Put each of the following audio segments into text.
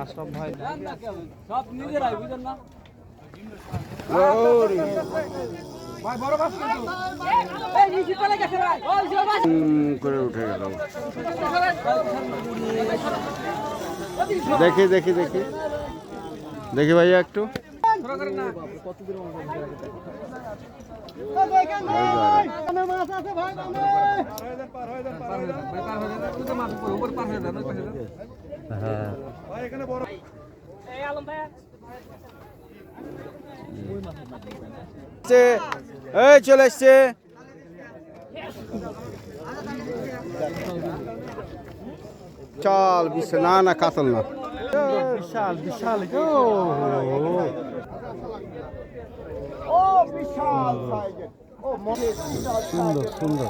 আশরাফ ভাই সব নিজেরাই বুঝেন না করে উঠে গেল। দেখি দেখি দেখি। দেখি ভাইয়া একটু। হ্যাঁ। এই চলে এসছে চল বিশ্ব না না কাতল না বিশাল বিশাল গো সুন্দর সুন্দর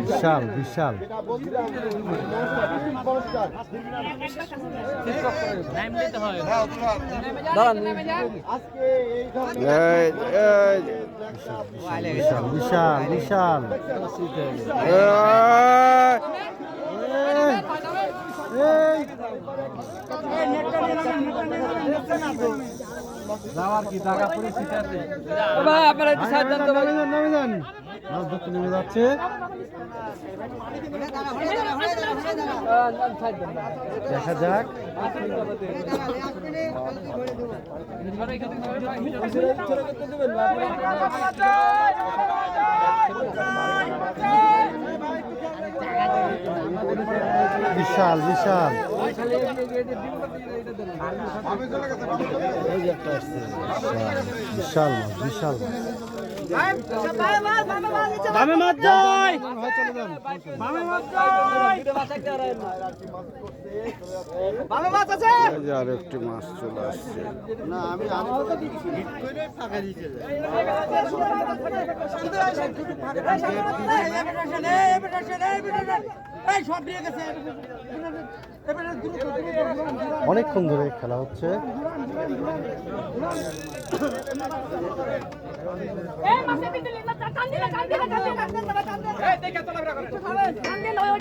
বিশাল বিশাল এই, এই, বিশাল বিশাল বিশাল এই, যাওয়ার কি জায়গা পরিস্থিতি আছে? ভাই আপনারা একটু দেন তো ভাই। নামে যান নামে যান মাছ ধরতে নেমে যাচ্ছে। দেখা যাক। বিশাল বিশাল। বিশাল মাছ বিশাল আর একটি মাছ চলে আসছে না তো করে লয় ওডি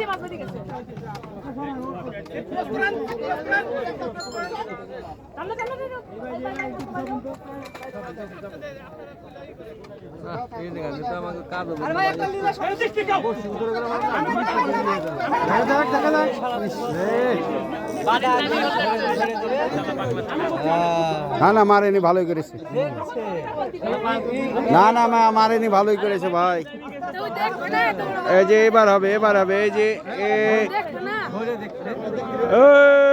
মাছ ধরে গেছে। কান্দি। না না মারেনি ভালোই করেছে। না না মা মারেনি ভালোই করেছে ভাই। এই যে এবার হবে এবার হবে এই যে এ দেখো না এই,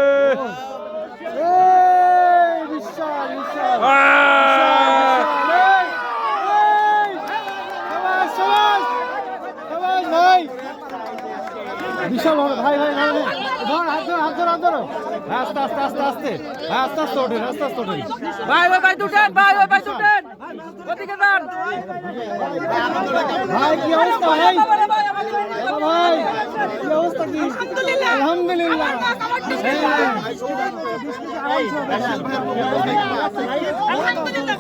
এই, বিশাল বিশাল ভাই। হবে ভাই ভাই ভাই ভাই। ধর হাত ধর হাত ধর হাত ধরো হ্যাঁ, আস্তে আস্তে আস্তে আস্তে হ্যাঁ, আস্তে আস্তে ওঠেন আস্তে আস্তে ওঠেন ভাই ওই ভাই দুটেন ভাই ওই ভাই দুটেন ওদিকে যান ভাই কি অবস্থা ভাই ভাই ভাই কি আলহামদুলিল্লাহ।